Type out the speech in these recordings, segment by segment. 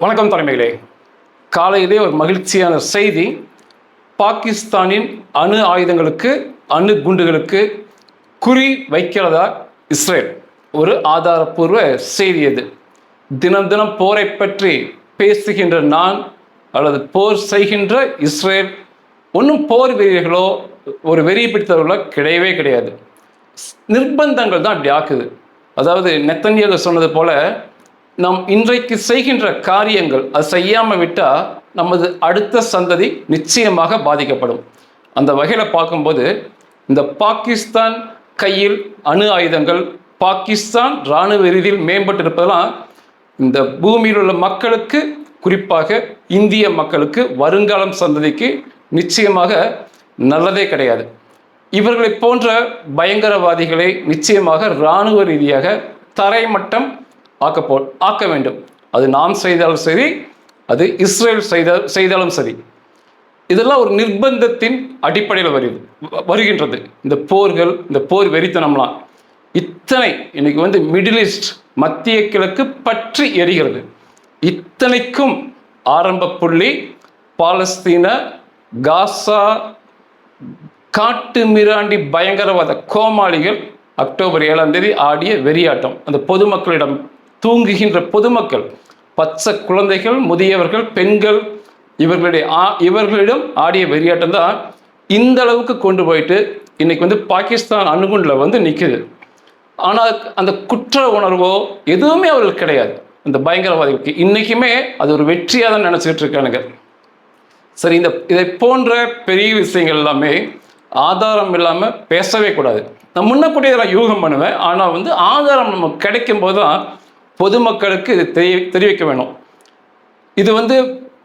வணக்கம் தலைமைகளே. காலையிலே ஒரு மகிழ்ச்சியான செய்தி. பாகிஸ்தானின் அணு ஆயுதங்களுக்கு அணு குண்டுகளுக்கு குறி வைக்கிறதா இஸ்ரேல்? ஒரு ஆதாரப்பூர்வ செய்தி அது தினம் தினம் போரை பற்றி பேசுகின்ற நான் அல்லது போர் செய்கின்ற இஸ்ரேல் ஒன்றும் போர் வெறியர்களோ ஒரு வெறி பிடித்தவர்களோ கிடையவே கிடையாது. நிர்பந்தங்கள் தான் அப்படி ஆக்குது. அதாவது நெத்தன்யாக சொன்னது போல நாம் இன்றைக்கு செய்கின்ற காரியங்கள் அது செய்யாமல் விட்டால் நமது அடுத்த சந்ததி நிச்சயமாக பாதிக்கப்படும். அந்த வகையில் பார்க்கும்போது இந்த பாகிஸ்தான் கையில் அணு ஆயுதங்கள் பாகிஸ்தான் இராணுவ ரீதியில் மேம்பட்டிருப்பதெல்லாம் இந்த பூமியில் உள்ள மக்களுக்கு குறிப்பாக இந்திய மக்களுக்கு வருங்காலம் சந்ததிக்கு நிச்சயமாக நல்லதே கிடையாது. இவர்களை போன்ற பயங்கரவாதிகளை நிச்சயமாக இராணுவ ரீதியாக தரைமட்டம் ஆக்கப்போ ஆக்க வேண்டும். அது நாம் செய்தாலும் சரி அது இஸ்ரேல் செய்த செய்தாலும் சரி. இதெல்லாம் ஒரு நிர்பந்தத்தின் அடிப்படையில் வருது வ- வருகின்றது. இந்த போர்கள் இந்த போர் வெறித்தனம்லாம் இத்தனை இன்னைக்கு வந்து மிடில் ஈஸ்ட் மத்திய கிழக்கு பற்றி எரிகிறது. இத்தனைக்கும் ஆரம்ப புள்ளி பாலஸ்தீன காசா காட்டு மிராண்டி பயங்கரவாத கோமாளிகள் அக்டோபர் ஏழாம் தேதி ஆடிய வெறியாட்டம். அந்த பொதுமக்களிடம் தூங்குகின்ற பொதுமக்கள் பச்சை குழந்தைகள் முதியவர்கள் பெண்கள் இவர்களுடைய ஆ- இவர்களிடம் ஆடிய வெறியாட்டம் தான் இந்த அளவுக்கு கொண்டு போயிட்டு இன்னைக்கு வந்து பாகிஸ்தான் அணுகுண்டில் வந்து நிற்குது ஆனால் அந்த குற்ற உணர்வோ எதுவுமே அவர்களுக்கு கிடையாது. இந்த பயங்கரவாதிகளுக்கு இன்னைக்குமே அது ஒரு வெற்றியாக தான் நினச்சிக்கிட்டு இருக்கானுங்க. சரி இந்த இதை போன்ற பெரிய விஷயங்கள் எல்லாமே ஆதாரம் இல்லாமல் பேசவே கூடாது. நான் முன்னக்கூடிய நான் யூகம் பண்ணுவேன். ஆனால் வந்து ஆதாரம் நமக்கு கிடைக்கும் போது தான் பொதுமக்களுக்கு இது தெரிய தெரிவிக்க வேணும். இது வந்து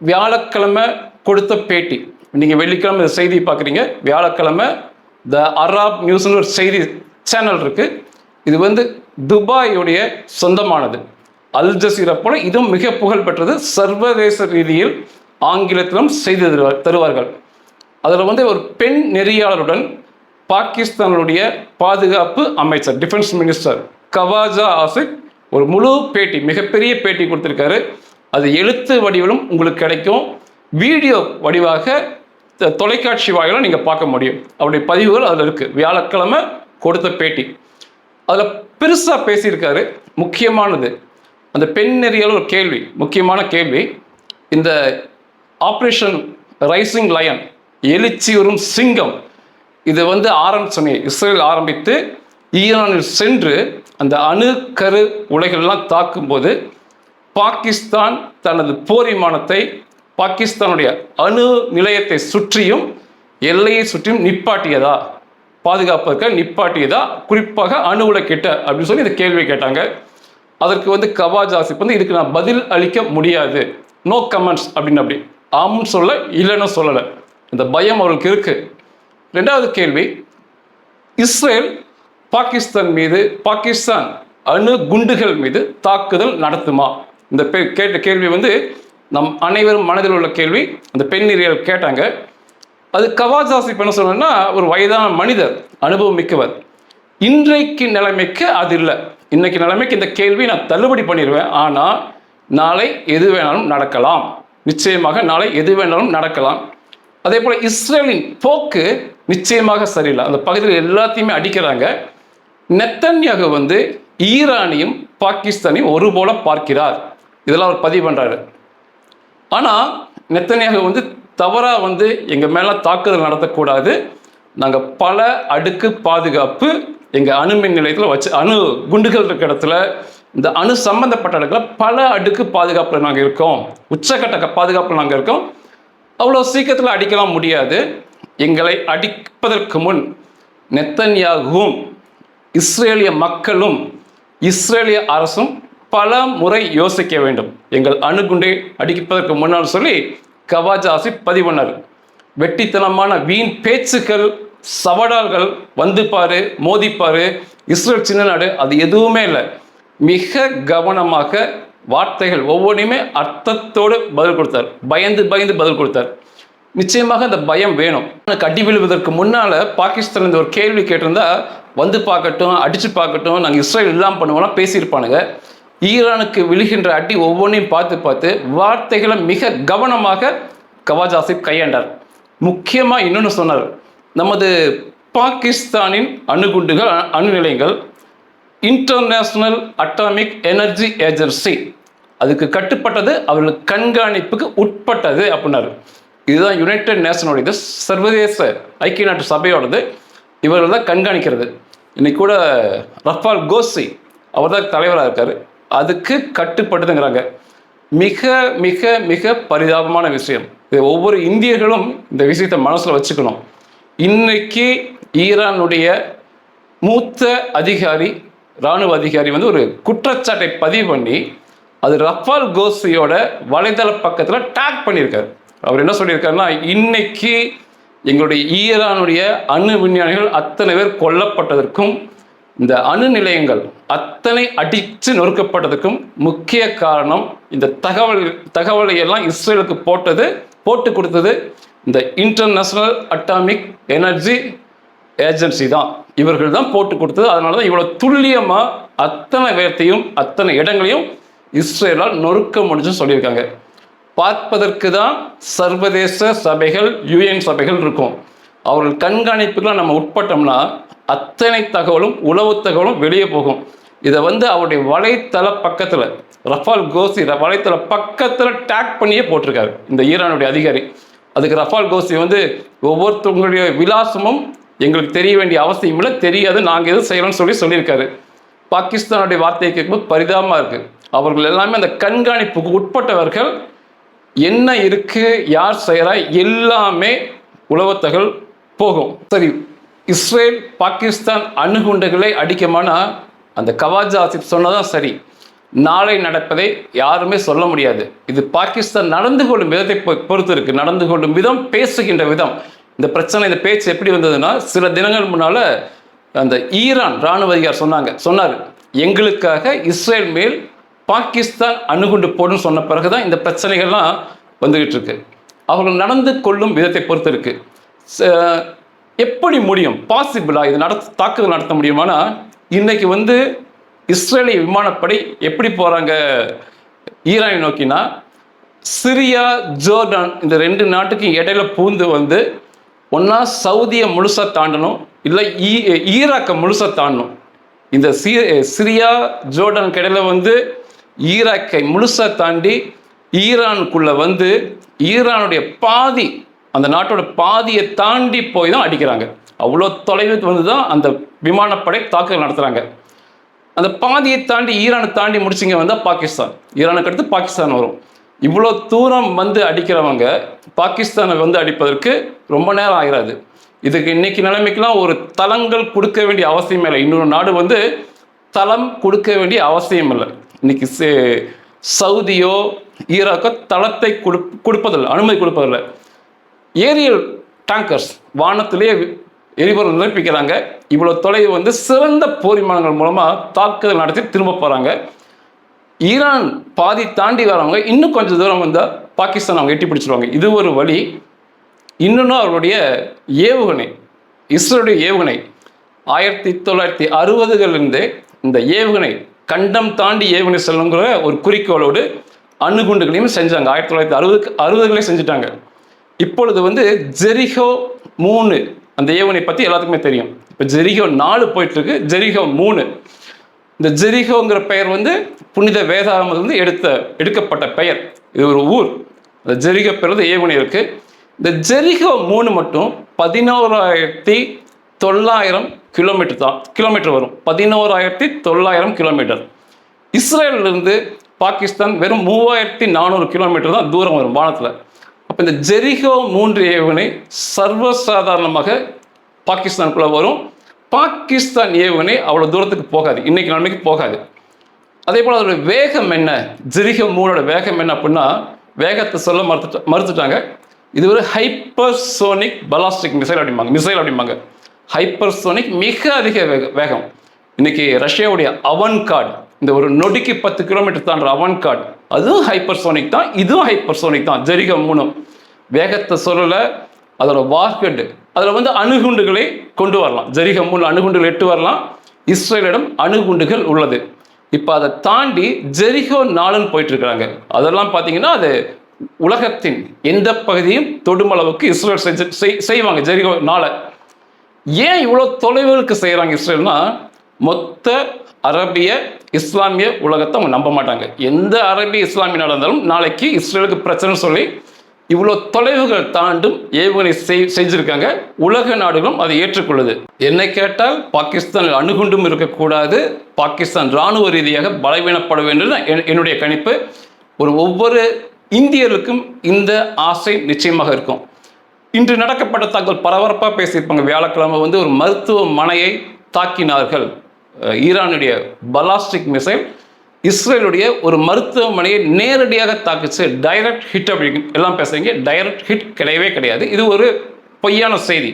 வியாழக்கிழமை கொடுத்த பேட்டி. நீங்கள் வெள்ளிக்கிழமை இந்த செய்தி பார்க்குறீங்க வியாழக்கிழமை த அராப் நியூஸ்னு ஒரு செய்தி சேனல் இருக்குது இது வந்து துபாயுடைய சொந்தமானது. அல் ஜசீரா போல இதுவும் மிக புகழ் பெற்றது சர்வதேச ரீதியில் ஆங்கிலத்திலும் செய்து தருவார்கள். அதில் வந்து ஒரு பெண் நெறியாளருடன் பாகிஸ்தானுடைய பாதுகாப்பு அமைச்சர் டிஃபென்ஸ் மினிஸ்டர் கவாஜா ஆசிக் ஒரு முழு பேட்டி மிகப்பெரிய பேட்டி கொடுத்துருக்காரு. அது எழுத்து வடிவிலும் உங்களுக்கு கிடைக்கும். வீடியோ வடிவாக தொலைக்காட்சி வாயிலும் நீங்கள் பார்க்க முடியும். அவருடைய பதிவுகள் அதில் இருக்குது வியாழக்கிழமை கொடுத்த பேட்டி. அதில் பெருசாக பேசியிருக்காரு. முக்கியமானது அந்த பெண் நெறியால் ஒரு கேள்வி முக்கியமான கேள்வி. இந்த ஆப்ரேஷன் ரைசிங் லயன் எழுச்சியுறும் சிங்கம் இது வந்து ஆரம்பிச்சோன்னே இஸ்ரேல் ஆரம்பித்து ஈரானில் சென்று அந்த அணு கரு உலைகள்லாம் தாக்கும்போது பாகிஸ்தான் தனது போர் விமானத்தை பாகிஸ்தானுடைய அணு நிலையத்தை சுற்றியும் எல்லையை சுற்றியும் நிப்பாட்டியதா? பாதுகாப்பதற்காக நிப்பாட்டியதா? குறிப்பாக அணு உலை கிட்ட அப்படின்னு சொல்லி இந்த கேள்வி கேட்டாங்க. அதற்கு வந்து கவாஜ் ஆசிப் வந்து இதுக்கு நான் பதில் அளிக்க முடியாது. நோ கமெண்ட்ஸ் அப்படின்னு அப்படி. ஆம்னு சொல்ல இல்லைன்னு சொல்லலை. இந்த பயம் அவர்களுக்கு இருக்கு. ரெண்டாவது கேள்வி இஸ்ரேல் பாகிஸ்தான் மீது பாகிஸ்தான் அணு குண்டுகள் மீது தாக்குதல் நடத்துமா? இந்த கேட்ட கேள்வி வந்து நம் அனைவரும் மனதில் உள்ள கேள்வி. அந்த பெண்ணிரியல் கேட்டாங்க. அது கவாஜ் என்ன சொன்னா ஒரு வயதான மனிதர் அனுபவம் மிக்கவர் இன்றைக்கு நிலைமைக்கு அது இல்லை. இன்னைக்கு நிலைமைக்கு இந்த கேள்வி நான் தள்ளுபடி பண்ணிடுவேன் ஆனால் நாளை எது வேணாலும் நடக்கலாம். நிச்சயமாக நாளை எது வேணாலும் நடக்கலாம். அதே போல் இஸ்ரேலின் போக்கு நிச்சயமாக சரியில்லை. அந்த பகுதியில் எல்லாத்தையுமே அடிக்கிறாங்க. நெத்தன்யாகு வந்து ஈரானையும் பாகிஸ்தானையும் ஒரு போல பார்க்கிறார். இதெல்லாம் அவர் பதிவு பண்ணுறாரு ஆனால் நெத்தனியாக வந்து தவறாக வந்து எங்கள் மேலே தாக்குதல் நடத்தக்கூடாது. நாங்கள் பல அடுக்கு பாதுகாப்பு எங்கள் அணு மின் நிலையத்தில் வச்சு அணு குண்டுகள் இருக்க இடத்துல இந்த அணு சம்பந்தப்பட்ட இடத்துல பல அடுக்கு பாதுகாப்பில் நாங்கள் இருக்கோம். உச்சக்கட்ட பாதுகாப்பில் நாங்கள் இருக்கோம். அவ்வளோ சீக்கிரத்தில் அடிக்கலாம் முடியாது. எங்களை அடிப்பதற்கு முன் நெத்தன்யாகவும் இஸ்ரேலிய மக்களும் இஸ்ரேலிய அரசும் பல முறை யோசிக்க வேண்டும். எங்கள் அணுகுண்டை அடிப்பதற்கு முன்னால் சொல்லி கவாஜாசி பதிவு பண்ணார் வெட்டித்தனமான வீண் பேச்சுக்கள் சவடால்கள் வந்து மோதிப்பாரு. இஸ்ரேல் சின்ன நாடு அது எதுவுமே இல்லை. மிக கவனமாக வார்த்தைகள் ஒவ்வொன்றையுமே அர்த்தத்தோடு பதில் கொடுத்தார். பயந்து பயந்து பதில் கொடுத்தார். நிச்சயமாக அந்த பயம் வேணும். கட்டி விழுவதற்கு முன்னால் பாகிஸ்தான் இந்த ஒரு கேள்வி கேட்டிருந்தா வந்து பார்க்கட்டும் அடித்து பார்க்கட்டும் நாங்கள் இஸ்ரேல் இல்லாமல் பண்ணுவோம்லாம் பேசியிருப்பானுங்க. ஈரானுக்கு விழுகின்ற அடி ஒவ்வொன்றையும் பார்த்து பார்த்து வார்த்தைகளை மிக கவனமாக கவாஜாசிப் கையாண்டார். முக்கியமாக இன்னொன்று சொன்னார். நமது பாகிஸ்தானின் அணுகுண்டுகள் அணு நிலையங்கள் இன்டர்நேஷ்னல் அட்டாமிக் எனர்ஜி ஏஜென்சி அதுக்கு கட்டுப்பட்டது அவர்களுக்கு கண்காணிப்புக்கு உட்பட்டது அப்படின்னாரு. இதுதான் யுனைடெட் நேஷனோட இது சர்வதேச ஐக்கிய நாட்டு சபையோடது. இவர்கள் தான் கண்காணிக்கிறது. இன்னைக்கு கூட ரஃபால் கோசி அவர் தான் தலைவராக இருக்கார். அதுக்கு கட்டுப்பட்டதுங்கிறாங்க மிக மிக மிக பரிதாபமான விஷயம். இது ஒவ்வொரு இந்தியர்களும் இந்த விஷயத்தை மனசில் வச்சுக்கணும். இன்னைக்கு ஈரானுடைய மூத்த அதிகாரி ராணுவ அதிகாரி வந்து ஒரு குற்றச்சாட்டை பதிவு பண்ணி அது ரஃபால் கோசியோட வலைதள பக்கத்தில் டேக் பண்ணியிருக்காரு. அவர் என்ன சொல்லியிருக்காருன்னா இன்னைக்கு எங்களுடைய ஈரானுடைய அணு விஞ்ஞானிகள் அத்தனை பேர் கொல்லப்பட்டதற்கும் இந்த அணு நிலையங்கள் அத்தனை அடித்து நொறுக்கப்பட்டதுக்கும் முக்கிய காரணம் இந்த தகவல் தகவலை எல்லாம் இஸ்ரேலுக்கு போட்டது போட்டு கொடுத்தது இந்த இன்டர்நேஷ்னல் அட்டாமிக் எனர்ஜி ஏஜென்சி தான். இவர்கள் தான் போட்டு கொடுத்தது. அதனால தான் இவ்வளோ துல்லியமாக அத்தனை பேர்த்தையும் அத்தனை இடங்களையும் இஸ்ரேலால் நொறுக்க முடிஞ்சுன்னு சொல்லியிருக்காங்க. பார்ப்பதற்கு தான் சர்வதேச சபைகள் யுஎன் சபைகள் இருக்கும். அவர்கள் கண்காணிப்புக்கெல்லாம் நம்ம உட்பட்டோம்னா அத்தனை தகவலும் உளவு தகவலும் வெளியே போகும். இதை வந்து அவருடைய வலைத்தள பக்கத்தில் ரஃபால் கோசி ர- வலைத்தள பக்கத்தில் டேக் பண்ணியே போட்டிருக்காரு இந்த ஈரானுடைய அதிகாரி. அதுக்கு ரஃபால் கோசி வந்து ஒவ்வொருத்தவங்களுடைய விலாசமும் எங்களுக்கு தெரிய வேண்டிய அவசியம் இல்லை தெரியாது நாங்கள் எதுவும் செய்யணும்னு சொல்லி சொல்லியிருக்காரு. பாகிஸ்தானுடைய வார்த்தையை கேட்கும்போது பரிதாபமாக இருக்குது அவர்கள் எல்லாமே அந்த கண்காணிப்புக்கு உட்பட்டவர்கள் என்ன இருக்கு யார் செய்கிறா எல்லாமே உளவத்தகள் போகும். சரி இஸ்ரேல் பாகிஸ்தான் அணுகுண்டுகளை அடிக்குமானா அந்த கவாஜா ஆசிப் சொன்னதான் சரி. நாளை நடப்பதை யாருமே சொல்ல முடியாது. இது பாகிஸ்தான் நடந்து கொள்ளும் விதத்தை பொ- பொறுத்து இருக்கு. நடந்து கொள்ளும் விதம் பேசுகின்ற விதம். இந்த பிரச்சனை இந்த பேச்சு எப்படி வந்ததுன்னா சில தினங்கள் முன்னால அந்த ஈரான் ராணுவ அதிகாரி சொன்னாங்க. சொன்னார் எங்களுக்காக இஸ்ரேல் மேல் பாகிஸ்தான் அணுகுண்டு போடும் சொன்ன பிறகுதான் இந்த பிரச்சனைகள்லாம் வந்துகிட்டு இருக்கு அவர்கள் நடந்து கொள்ளும் விதத்தை பொறுத்து இருக்கு ச- எப்படி முடியும்? பாசிபிளா இது நடத்த தாக்குதல் நடத்த முடியுமானா இன்னைக்கு வந்து இஸ்ரேலிய விமானப்படை எப்படி போறாங்க? ஈரானை நோக்கினா சிரியா ஜோர்டான் இந்த ரெண்டு நாட்டுக்கும் இடையில பூந்து வந்து ஒன்றா சவுதியை முழுசா தாண்டணும் இல்லை ஈ ஈராக்கை முழுசா தாண்டணும். இந்த சி சிரியா ஜோர்டான் இடையில வந்து ஈராக்கை முழுசாக தாண்டி ஈரானுக்குள்ளே வந்து ஈரானுடைய பாதி அந்த நாட்டோட பாதியை தாண்டி போய் தான் அடிக்கிறாங்க. அவ்வளோ தொலைவுக்கு வந்து தான் அந்த விமானப்படை தாக்குதல் நடத்துகிறாங்க அந்த பாதியை தாண்டி ஈரானை தாண்டி முடிச்சிங்க வந்தால் பாகிஸ்தான். ஈரானுக்கு அடுத்து பாகிஸ்தான் வரும். இவ்வளோ தூரம் வந்து அடிக்கிறவங்க பாகிஸ்தானை வந்து அடிப்பதற்கு ரொம்ப நேரம் ஆகிறாது. இதுக்கு இன்னைக்கு நிலைமைக்கெல்லாம் ஒரு தளங்கள் கொடுக்க வேண்டிய அவசியம் இல்லை. இன்னொரு நாடு வந்து தளம் கொடுக்க வேண்டிய அவசியம் இல்லை. இன்னைக்கு சே- சவுதியோ ஈராக்கோ தளத்தை கொடு கொடுப்பதில்லை அனுமதி கொடுப்பதில்லை. ஏரியல் டேங்கர்ஸ் வானத்திலேயே எரிபொருள் நிரப்பிக்கிறாங்க. இவ்வளோ தொலைவு வந்து சிறந்த போர் விமானங்கள் மூலமாக தாக்குதல் நடத்தி திரும்ப போகிறாங்க ஈரான் பாதி தாண்டி வரவங்க இன்னும் கொஞ்சம் தூரம் வந்தால் பாகிஸ்தான் அவங்க எட்டி பிடிச்சிருவாங்க. இது ஒரு வழி. இன்னொன்று அவருடைய ஏவுகணை இஸ்ரோடைய ஏவுகணை. ஆயிரத்தி தொள்ளாயிரத்தி அறுபதுகளிலிருந்தே இந்த ஏவுகணை கண்டம் தாண்டி ஏவுகணை செல்லுங்கிற ஒரு குறிக்கோளோடு அணுகுண்டுகளையும் செஞ்சாங்க. ஆயிரத்தி தொள்ளாயிரத்தி அறுபதுக்கு அறுபதுகளே செஞ்சுட்டாங்க. இப்பொழுது வந்து ஜெரிகோ மூணு அந்த ஏவுகணை பற்றி எல்லாத்துக்குமே தெரியும். இப்போ ஜெரிகோ நாலு போயிட்டுருக்கு ஜெரிஹோ ஜெரிகோ மூணு. இந்த ஜெரிகோங்கிற பெயர் வந்து புனித வேதாகமத்திலிருந்து எடுத்த எடுக்கப்பட்ட பெயர். இது ஒரு ஊர். அந்த ஜெரிகோ பெயர் ஏவுகணை இருக்குது இந்த ஜெரிகோ மூணு மட்டும் பதினோராயிரத்தி தொள்ளாயிரம் கிலோமீட்டர் தான். கிலோமீட்டர் வரும். பதினோராயிரத்தி தொள்ளாயிரம் கிலோமீட்டர் இஸ்ரேலிருந்து பாகிஸ்தான் வெறும் மூவாயிரத்தி நானூறு கிலோமீட்டர் தான் தூரம் வரும் வானத்தில். அப்போ இந்த ஜெரிகோ மூன்று ஏவுகணை சர்வசாதாரணமாக பாகிஸ்தானுக்குள்ளே வரும். பாகிஸ்தான் ஏவுகணை அவ்வளோ தூரத்துக்கு போகாது. இன்றைக்கி நிலைமைக்கு போகாது. அதே போல் அதோட வேகம் என்ன? ஜெரிகோ மூணோட வேகம் என்ன அப்படின்னா வேகத்தை சொல்ல மறுத்துட்டா மறுத்துட்டாங்க. இது ஒரு ஹைப்பர்சோனிக் பலாஸ்டிக் மிசைல் அப்படிம்பாங்க மிசைல் அப்படிம்பாங்க ஹைப்பர்சோனிக் மிக அதிக வேக வேகம். இன்னைக்கு ரஷ்யாவுடைய அவன் கார்டு இந்த ஒரு நொடிக்கு பத்து கிலோமீட்டர் தாண்டுற அவன் கார்டு அதுவும் ஹைப்பர்சோனிக் தான் இதுவும் ஹைப்பர்சோனிக் தான் ஜெரிகம் மூணும். வேகத்தை சொல்லலை அதோட வார்கெட்டு அதில் வந்து அணுகுண்டுகளை கொண்டு வரலாம். ஜெரிகம் மூணு அணுகுண்டுகள் எட்டு வரலாம். இஸ்ரேலிடம் அணுகுண்டுகள் உள்ளது. இப்போ அதை தாண்டி ஜெரிகோ நாளுன்னு போயிட்டு இருக்கிறாங்க அதெல்லாம் பார்த்தீங்கன்னா அது உலகத்தின் எந்த பகுதியும் தொடுமளவுக்கு இஸ்ரேல் செஞ்சு செய்வாங்க ஜெரிகோ நாளை. ஏன் இவ்வளோ தொலைவுகளுக்கு செய்கிறாங்க இஸ்ரேல்னா மொத்த அரபிய இஸ்லாமிய உலகத்தை அவங்க நம்ப மாட்டாங்க. எந்த அரபிய இஸ்லாமிய நடந்தாலும் இருந்தாலும் நாளைக்கு இஸ்ரேலுக்கு பிரச்சனை சொல்லி இவ்வளோ தொலைவுகள் தாண்டும் ஏவுகணை செய் செஞ்சுருக்காங்க. உலக நாடுகளும் அதை ஏற்றுக்கொள்ளுது. என்னை கேட்டால் பாகிஸ்தானில் அணுகுண்டும் இருக்கக்கூடாது. பாகிஸ்தான் இராணுவ ரீதியாக பலவீனப்பட வேண்டும் என்னுடைய கணிப்பு. ஒரு ஒவ்வொரு இந்தியருக்கும் இந்த ஆசை நிச்சயமாக இருக்கும். இன்று நடக்கப்பட்ட தாக்கல் பரபரப்பாக பேசியிருப்பாங்க. வியாழக்கிழமை வந்து ஒரு மருத்துவமனையை தாக்கினார்கள். ஈரானுடைய பலாஸ்டிக் மிசைல். இஸ்ரேலுடைய ஒரு மருத்துவமனையை நேரடியாக தாக்குச்சு. டைரக்ட் ஹிட் அப்படி எல்லாம் பேசுறீங்க. டைரக்ட் ஹிட் கிடையவே கிடையாது. இது ஒரு பொய்யான செய்தி.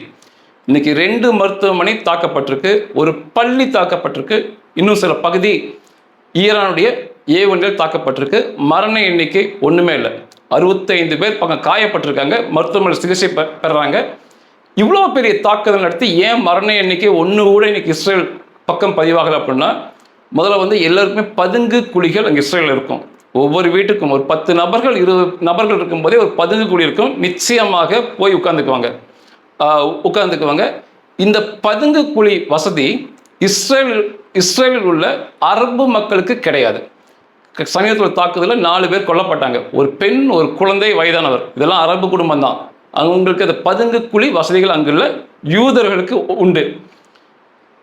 இன்னைக்கு ரெண்டு மருத்துவமனை தாக்கப்பட்டிருக்கு. ஒரு பள்ளி தாக்கப்பட்டிருக்கு. இன்னும் சில பகுதி ஈரானுடைய ஏவுகணைகள் தாக்கப்பட்டிருக்கு. மரண எண்ணிக்கை ஒன்றுமே இல்லை. அறுபத்தைந்து பேர் பக்கம் காயப்பட்டிருக்காங்க. மருத்துவமனை சிகிச்சை பெ- பெறுறாங்க இவ்வளோ பெரிய தாக்குதல் நடத்தி ஏன் மரண எண்ணிக்கை ஒன்று கூட இன்னைக்கு இஸ்ரேல் பக்கம் பதிவாகலை அப்படின்னா முதல்ல வந்து எல்லாருக்குமே பதுங்கு குழிகள் அங்கே இஸ்ரேல் இருக்கும். ஒவ்வொரு வீட்டுக்கும் ஒரு பத்து நபர்கள் இருபது நபர்கள் இருக்கும்போதே ஒரு பதுங்கு குழி இருக்கும். நிச்சயமாக போய் உட்காந்துக்குவாங்க உட்காந்துக்குவாங்க இந்த பதுங்கு குழி வசதி இஸ்ரேல் இஸ்ரேலில் உள்ள அரபு மக்களுக்கு கிடையாது. சமீபத்தில் தாக்குதலில் நாலு பேர் கொல்லப்பட்டாங்க. ஒரு பெண் ஒரு குழந்தை வயதானவர். இதெல்லாம் அரபு குடும்பம் தான் அவங்களுக்கு அந்த பதுங்கு குழி வசதிகள் அங்குள்ள யூதர்களுக்கு உண்டு.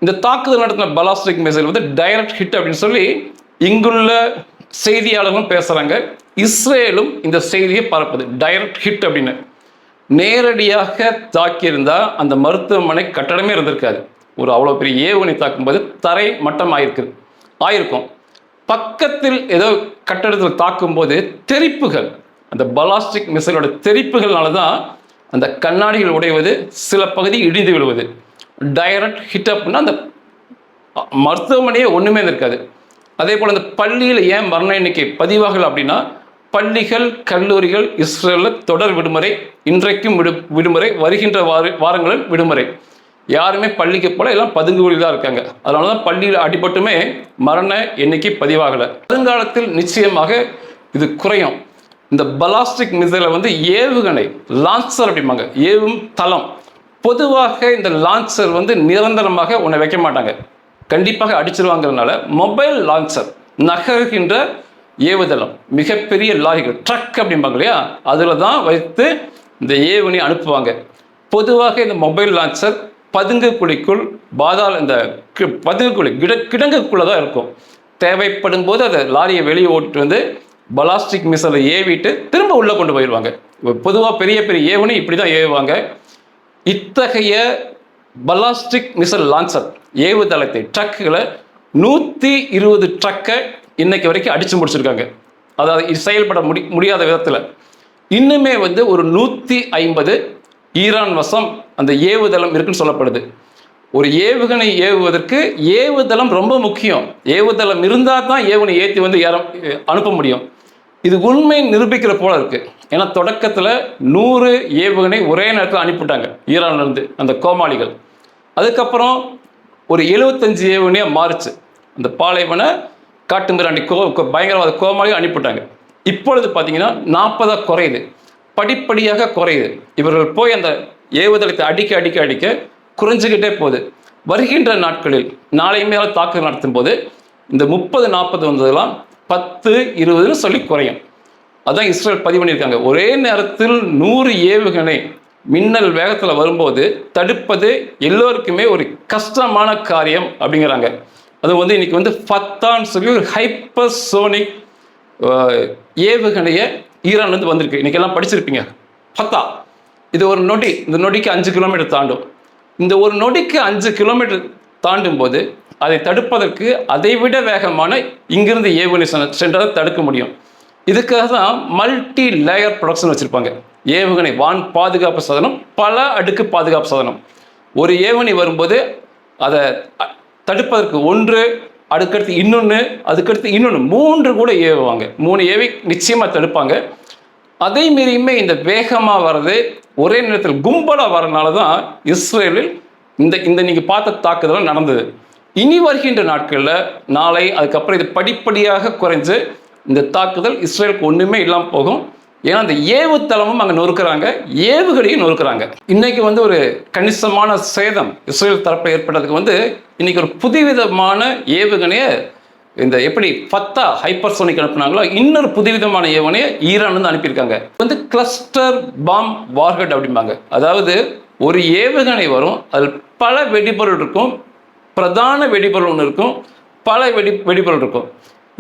இந்த தாக்குதல் நடத்தின பலாஸ்டிக் மிசைல் வந்து டைரக்ட் ஹிட் அப்படின்னு சொல்லி இங்குள்ள செய்தியாளர்களும் பேசுகிறாங்க இஸ்ரேலும் இந்த செய்தியை பரப்புது. டைரக்ட் ஹிட் அப்படின்னு. நேரடியாக தாக்கியிருந்தால் அந்த மருத்துவமனை கட்டடமே இருந்திருக்காது. ஒரு அவ்வளோ பெரிய ஏவுகணை தாக்கும்போது தரை மட்டம் ஆயிருக்கு ஆயிருக்கும். பக்கத்தில் ஏதோ கட்டடத்தில் தாக்கும்போது தெரிப்புகள் அந்த பலாஸ்டிக் மிசைலோட தெரிப்புகள்னால தான் அந்த கண்ணாடிகள் உடைவது சில பகுதி இடிந்து விழுவது. டைரக்ட் ஹிட் அப்னா அந்த மருத்துவமனையே ஒன்றுமே இருக்காது. அதே போல் அந்த பள்ளியில் ஏன் மரண எண்ணிக்கை பதிவாகலை அப்படின்னா பள்ளிகள் கல்லூரிகள் இஸ்ரேலில் தொடர் விடுமுறை இன்றைக்கும் விடு விடுமுறை வருகின்ற வார வாரங்களில் விடுமுறை. யாருமே பள்ளிக்கு போல எல்லாம் பதுங்கு தான் இருக்காங்க. அதனால தான் பள்ளியில் அடிபட்டுமே மரண எண்ணிக்கை பதிவாகலை. வருங்காலத்தில் நிச்சயமாக இது குறையும். இந்த பலாஸ்டிக் மிசைலை வந்து ஏவுகணை லான்சர் அப்படிம்பாங்க. ஏவும் தளம். பொதுவாக இந்த லான்சர் வந்து நிரந்தரமாக உன்னை வைக்க மாட்டாங்க. கண்டிப்பாக அடிச்சிருவாங்கிறதுனால மொபைல் லான்சர் நகர்கின்ற ஏவுதளம் மிகப்பெரிய லாரிகள் ட்ரக் அப்படிம்பாங்க இல்லையா? அதில் தான் வைத்து இந்த ஏவுகணை அனுப்புவாங்க. பொதுவாக இந்த மொபைல் லான்சர் பதுங்கு குழிக்குள் பாதாள இந்த பதுங்கு குழி கிட கிடங்குக்குள்ளே தான் இருக்கும். தேவைப்படும் போது அதை லாரியை வெளியே ஓட்டு வந்து பலாஸ்டிக் மிசலை ஏவிட்டு திரும்ப உள்ளே கொண்டு போயிடுவாங்க. பொதுவாக பெரிய பெரிய ஏவுனி இப்படி தான் ஏவுவாங்க. இத்தகைய பலாஸ்டிக் மிசல் லான்சர் ஏவுதளத்தை ட்ரக்குகளை நூற்றி இருபது ட்ரக்கை இன்னைக்கு வரைக்கும் அடித்து முடிச்சிருக்காங்க. அதாவது செயல்பட முடி முடியாத விதத்தில். இன்னுமே வந்து ஒரு நூற்றி ஐம்பது ஈரான் வசம் அந்த ஏவுதளம் இருக்குன்னு சொல்லப்படுது. ஒரு ஏவுகணை ஏவுவதற்கு ஏவுதளம் ரொம்ப முக்கியம். ஏவுதளம் இருந்தால் தான் ஏவுகணை ஏற்றி வந்து ஏற அனுப்ப முடியும். இது உண்மை நிரூபிக்கிற போல இருக்கு. ஏன்னா தொடக்கத்தில் நூறு ஏவுகணை ஒரே நேரத்தில் அனுப்பிவிட்டாங்க ஈரான்லேருந்து அந்த கோமாளிகள். அதுக்கப்புறம் ஒரு எழுபத்தஞ்சு ஏவுகணையாக மாறுச்சு. அந்த பாலைவன காட்டுமிராண்டி கோ கோ- பயங்கரவாத கோமாளிகள் அனுப்பிவிட்டாங்க. இப்பொழுது பார்த்தீங்கன்னா நாற்பதாக குறையுது. படிப்படியாக குறையுது. இவர்கள் போய் அந்த ஏவுதளத்தை அடிக்க அடிக்க அடிக்க குறைஞ்சிக்கிட்டே போகுது. வருகின்ற நாட்களில் நாளை தாக்குதல் நடத்தும் போது இந்த முப்பது நாற்பது வந்ததெல்லாம் பத்து இருபதுன்னு சொல்லி குறையும். அதான் இஸ்ரேல் பதிவு பண்ணியிருக்காங்க. ஒரே நேரத்தில் நூறு ஏவுகணை மின்னல் வேகத்தில் வரும்போது தடுப்பது எல்லோருக்குமே ஒரு கஷ்டமான காரியம் அப்படிங்கிறாங்க. அது வந்து இன்னைக்கு வந்து ஃபத்தான்னு சொல்லி ஒரு ஹைப்பர்சோனிக் ஏவுகணையை ஈரான்லேருந்து வந்திருக்கு. இன்னைக்கு எல்லாம் படிச்சிருப்பீங்க. ஃபத்தா இது ஒரு நொடி. இந்த நொடிக்கு அஞ்சு கிலோமீட்டர் தாண்டும். இந்த ஒரு நொடிக்கு அஞ்சு கிலோமீட்டர் தாண்டும் போது அதை தடுப்பதற்கு அதைவிட வேகமான இங்கிருந்து ஏவுகணை சென்ற- சென்றதை தடுக்க முடியும். இதுக்காக தான் மல்டி லேயர் ப்ரொடக்ஷன் வச்சுருப்பாங்க ஏவுகணை வான் பாதுகாப்பு சாதனம் பல அடுக்கு பாதுகாப்பு சாதனம். ஒரு ஏவுகணை வரும்போது அதை தடுப்பதற்கு ஒன்று அதுக்கடுத்து இன்னொன்று அதுக்கடுத்து இன்னொன்று மூன்று கூட ஏவுவாங்க. மூணு ஏவி நிச்சயமாக தடுப்பாங்க. அதே மாரியுமே இந்த வேகமாக வர்றது ஒரே நேரத்தில் கும்பலாக வரனால தான் இஸ்ரேலில் இந்த இந்த நீங்கள் பார்த்த தாக்குதல் நடந்தது. இனி வருகின்ற நாட்களில் நாளை அதுக்கப்புறம் இது படிப்படியாக குறைஞ்சு இந்த தாக்குதல் இஸ்ரேலுக்கு ஒன்றுமே இல்லாமல் போகும். ஏன்னா அந்த ஏவுத்தளமும் அங்கே நொறுக்கிறாங்க ஏவுகளையும் நொறுக்கிறாங்க. இன்னைக்கு வந்து ஒரு கணிசமான சேதம் இஸ்ரேல் தரப்பில் ஏற்பட்டதுக்கு வந்து இன்னைக்கு ஒரு புதுவிதமான ஏவுகணையை இந்த எப்படி பத்தா ஹைப்பர்சோனிக் அனுப்புனாங்களோ இன்னொரு புதுவிதமான ஏவனையை ஈரான் வந்து அனுப்பியிருக்காங்க. வந்து கிளஸ்டர் பாம் வார்ஹெட் அப்படிம்பாங்க. அதாவது ஒரு ஏவுகணை வரும் அதில் பல வெடிபொருள் இருக்கும் பிரதான வெடிபொருள் ஒன்று இருக்கும் பல வெடி வெடிபொருள் இருக்கும்.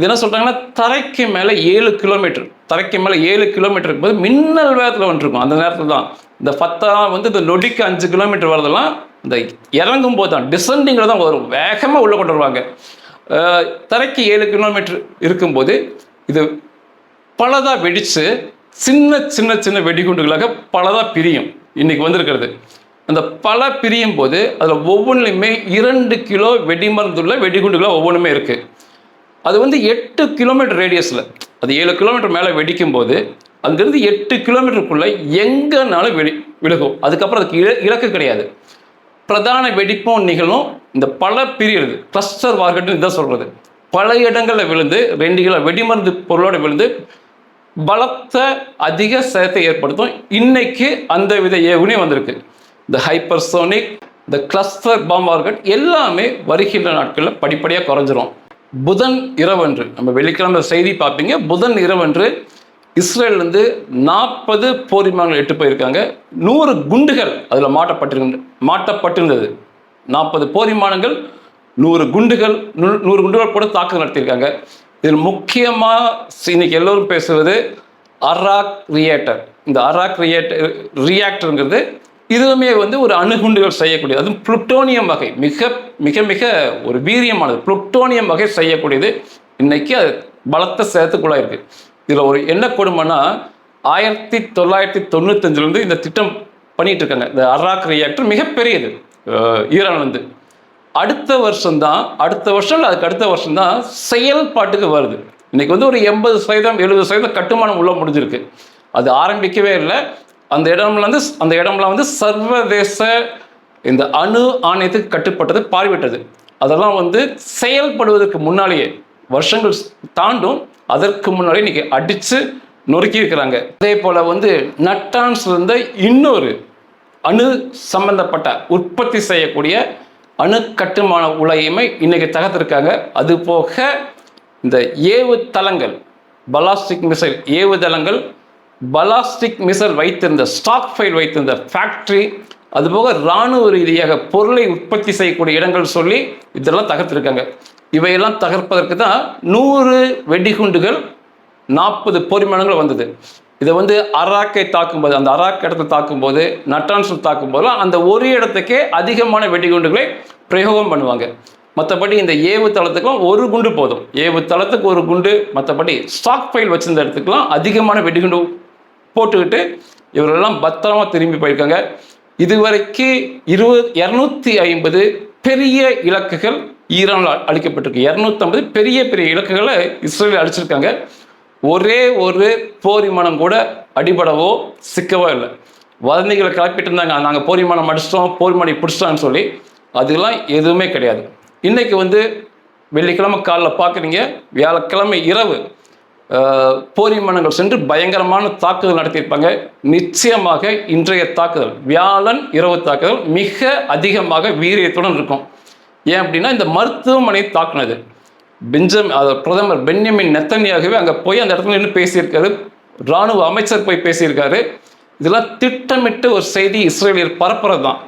இது என்ன சொல்கிறாங்கன்னா தரைக்கு மேலே ஏழு கிலோமீட்டர் தரைக்கு மேலே ஏழு கிலோமீட்டர் இருக்கும்போது மின்னல் வேகத்தில் வந்துருக்கும். அந்த நேரத்தில் தான். இந்த பத்தாம் வந்து இந்த நொடிக்கு அஞ்சு கிலோமீட்டர் வரதெல்லாம் இந்த இறங்கும் போது தான் டிசெண்டிங்கில் தான் வரும். வேகமாக உள்ளே கொண்டு வருவாங்க. தரைக்கு ஏழு கிலோமீட்டர் இருக்கும்போது இது பலதாக வெடித்து சின்ன சின்ன சின்ன வெடிகுண்டுகளாக பலதாக பிரியும். இன்றைக்கி வந்திருக்கிறது. அந்த பல பிரியும் போது அதில் ஒவ்வொன்றுலையுமே இரண்டு கிலோ வெடிமருந்துள்ள வெடிகுண்டுகளாக ஒவ்வொன்றுமே இருக்குது அது வந்து எட்டு கிலோமீட்டர் ரேடியஸில் அது ஏழு கிலோமீட்டர் மேலே வெடிக்கும் போது அங்கேருந்து எட்டு கிலோமீட்டருக்குள்ளே எங்கேனாலும் வெடி விலகும் அதுக்கப்புறம் அதுக்கு இல இலக்கு கிடையாது. பிரதான வெடிப்பும் நிகழும். இந்த பல பிரியிறது கிளஸ்டர் வார்கட்னு இதான் சொல்கிறது பல இடங்களில் விழுந்து ரெண்டு கிலோ வெடிமருந்து பொருளோடு விழுந்து பலத்த அதிக சேதத்தை ஏற்படுத்தும். இன்னைக்கு அந்த வித ஏவுனே வந்திருக்கு. இந்த ஹைப்பர்சோனிக் இந்த கிளஸ்டர் பாம்பார்கட் எல்லாமே வருகின்ற நாட்களில் படிப்படியாக குறைஞ்சிரும். புதன் இரவன்று. நம்ம வெள்ளிக்கிழமை செய்தி பார்ப்பீங்க. புதன் இரவன்று இஸ்ரேல்லேருந்து நாற்பது போர் விமானங்கள் எட்டு போயிருக்காங்க. நூறு குண்டுகள் அதில் மாட்டப்பட்டிருந்த மாட்டப்பட்டிருந்தது. நாற்பது போர் விமானங்கள் நூறு குண்டுகள் நூறு குண்டுகள் கூட தாக்குதல் நடத்தியிருக்காங்க. இதில் முக்கியமாக இன்னைக்கு எல்லோரும் பேசுவது அராக் ரியாக்டர். இந்த அராக் ரியாக்டர் ரியாக்டருங்கிறது இதுவுமே வந்து ஒரு அணுகுண்டுகள் செய்யக்கூடியது. அதுவும் புளுட்டோனியம் வகை. மிக மிக மிக ஒரு வீரியமானது. புளுட்டோனியம் வகை செய்யக்கூடியது. இன்னைக்கு அது பலத்த சேதத்துக்குள்ளாக இருக்கு. இதில் ஒரு என்ன கொடுமைன்னா ஆயிரத்தி தொள்ளாயிரத்தி தொண்ணூத்தஞ்சுலேருந்து இந்த திட்டம் பண்ணிட்டு இருக்காங்க. இந்த அராக் ரியாக்டர் மிகப்பெரியது. ஈரான்லேருந்து. அடுத்த வருஷம்தான் அடுத்த வருஷம் இல்லை அதுக்கு அடுத்த வருஷம்தான் செயல்பாட்டுக்கு வருது. இன்னைக்கு வந்து ஒரு எண்பது சதவீதம் எழுபது சதவீதம் கட்டுமானம் உள்ள முடிஞ்சிருக்கு. அது ஆரம்பிக்கவே இல்லை. அந்த இடம்ல வந்து அந்த இடம்லாம் வந்து சர்வதேச இந்த அணு ஆணையத்துக்கு கட்டுப்பட்டது பார்வையிட்டது. அதெல்லாம் வந்து செயல்படுவதற்கு முன்னாலேயே வருஷங்கள் தாண்டும் அதற்கு முன்னாடியே இன்னைக்கு அடித்து நொறுக்கி இருக்கிறாங்க அதே போல் வந்து நட்டான்ஸ்ல இருந்த இன்னொரு அணு சம்பந்தப்பட்ட உற்பத்தி செய்யக்கூடிய அணு கட்டுமான உலகையுமே இன்னைக்கு தகர்த்திருக்காங்க. அது போக இந்த ஏவு பலாஸ்டிக் மிசைல் ஏவுதளங்கள் பலாஸ்டிக் மிசல் வைத்திருந்த ஸ்டாக் ஃபைல் வைத்திருந்த ஃபேக்ட்ரி அதுபோக இராணுவ ரீதியாக பொருளை உற்பத்தி செய்யக்கூடிய இடங்கள் சொல்லி இதெல்லாம் தகர்த்திருக்காங்க. இவையெல்லாம் தகர்ப்பதற்கு தான் நூறு வெடிகுண்டுகள் நாற்பது பொறிமணங்கள் வந்தது. இதை வந்து அராக்கை தாக்கும்போது அந்த அராக் இடத்தை தாக்கும்போது நட்டான்சல் தாக்கும்போதெல்லாம் அந்த ஒரு இடத்துக்கே அதிகமான வெடிகுண்டுகளை பிரயோகம் பண்ணுவாங்க. மற்றபடி இந்த ஏவு தளத்துக்குலாம் ஒரு குண்டு போதும். ஏவு தளத்துக்கு ஒரு குண்டு மற்றபடி ஸ்டாக் ஃபைல் வச்சிருந்த இடத்துக்குலாம் அதிகமான வெடிகுண்டு போட்டுக்கிட்டு இவரெல்லாம் பத்திரமா திரும்பி போயிருக்காங்க. இதுவரைக்கு இருபது இரநூத்தி ஐம்பது பெரிய இலக்குகள் ஈரானில் அழிக்கப்பட்டிருக்கு இரநூத்தம்பது பெரிய பெரிய இலக்குகளை இஸ்ரேல் அடிச்சிருக்காங்க ஒரே ஒரு போர் விமானம் கூட அடிபடவோ சிக்கவோ இல்லை. வதந்திகளை கிளப்பிட்டு இருந்தாங்க நாங்கள் போர் விமானம் அடிச்சிட்டோம் போர் விமானி பிடிச்சிட்டோம்னு சொல்லி அதெல்லாம் எதுவுமே கிடையாது. இன்னைக்கு வந்து வெள்ளிக்கிழமை காலைல பார்க்குறீங்க. வியாழக்கிழமை இரவு போர் விமானங்கள் சென்று பயங்கரமான தாக்குதல் நடத்தியிருப்பாங்க. நிச்சயமாக இன்றைய தாக்குதல் வியாழன் இரவு தாக்குதல் மிக அதிகமாக வீரியத்துடன் இருக்கும். ஏன் அப்படின்னா இந்த மருத்துவமனை தாக்குனது. பெஞ்சம் பிரதமர் பென்யமின் நெத்தனியாகவே அங்கே போய் அந்த இடத்துல நின்று பேசியிருக்காரு. ராணுவ அமைச்சர் போய் பேசியிருக்காரு. இதெல்லாம் திட்டமிட்டு ஒரு செய்தி இஸ்ரேலியர் பரப்புறது தான்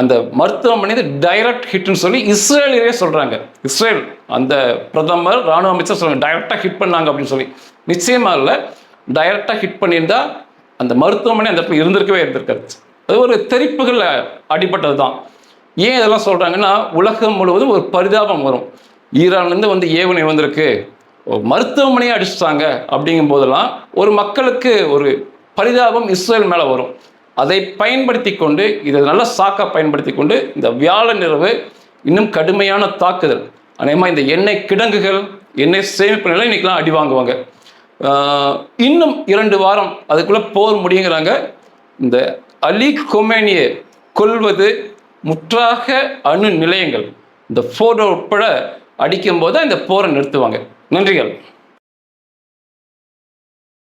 அந்த மருத்துவமனை டைரக்ட் ஹிட்னு சொல்லி இஸ்ரேலியரே சொல்கிறாங்க இஸ்ரேல் அந்த பிரதமர் ராணுவ அமைச்சர் சொல்கிறாங்க டைரக்டாக ஹிட் பண்ணாங்க அப்படின்னு சொல்லி. நிச்சயமாக இல்லை டைரெக்டாக ஹிட் பண்ணியிருந்தா அந்த மருத்துவமனை அந்த இடத்துல இருந்திருக்கவே இருந்திருக்காது. அது ஒரு தெரிப்புகள் அடிபட்டது தான் ஏன் இதெல்லாம் சொல்கிறாங்கன்னா உலகம் முழுவதும் ஒரு பரிதாபம் வரும். ஈரான்லேருந்து வந்து ஏவுனை வந்திருக்கு. மருத்துவமனையை அடிச்சிட்டாங்க அப்படிங்கும் போதெல்லாம் ஒரு மக்களுக்கு ஒரு பரிதாபம் இஸ்ரேல் மேலே வரும். அதை பயன்படுத்தி கொண்டு இதை நல்ல சாக்காக பயன்படுத்தி கொண்டு இந்த வியாழன் இரவு இன்னும் கடுமையான தாக்குதல். அநேகமாக இந்த எண்ணெய் கிடங்குகள் எண்ணெய் சேமிப்பு நிலை இன்றைக்கெலாம் அடி வாங்குவாங்க. இன்னும் இரண்டு வாரம் அதுக்குள்ளே போர் முடியுங்கிறாங்க. இந்த அலி கொமேனியை கொல்வது முற்றாக அணு நிலையங்கள். இந்த ஃபோட்டோ உட்பட அடிக்கும்போது இந்த போரை நிறுத்துவாங்க. நன்றிகள்.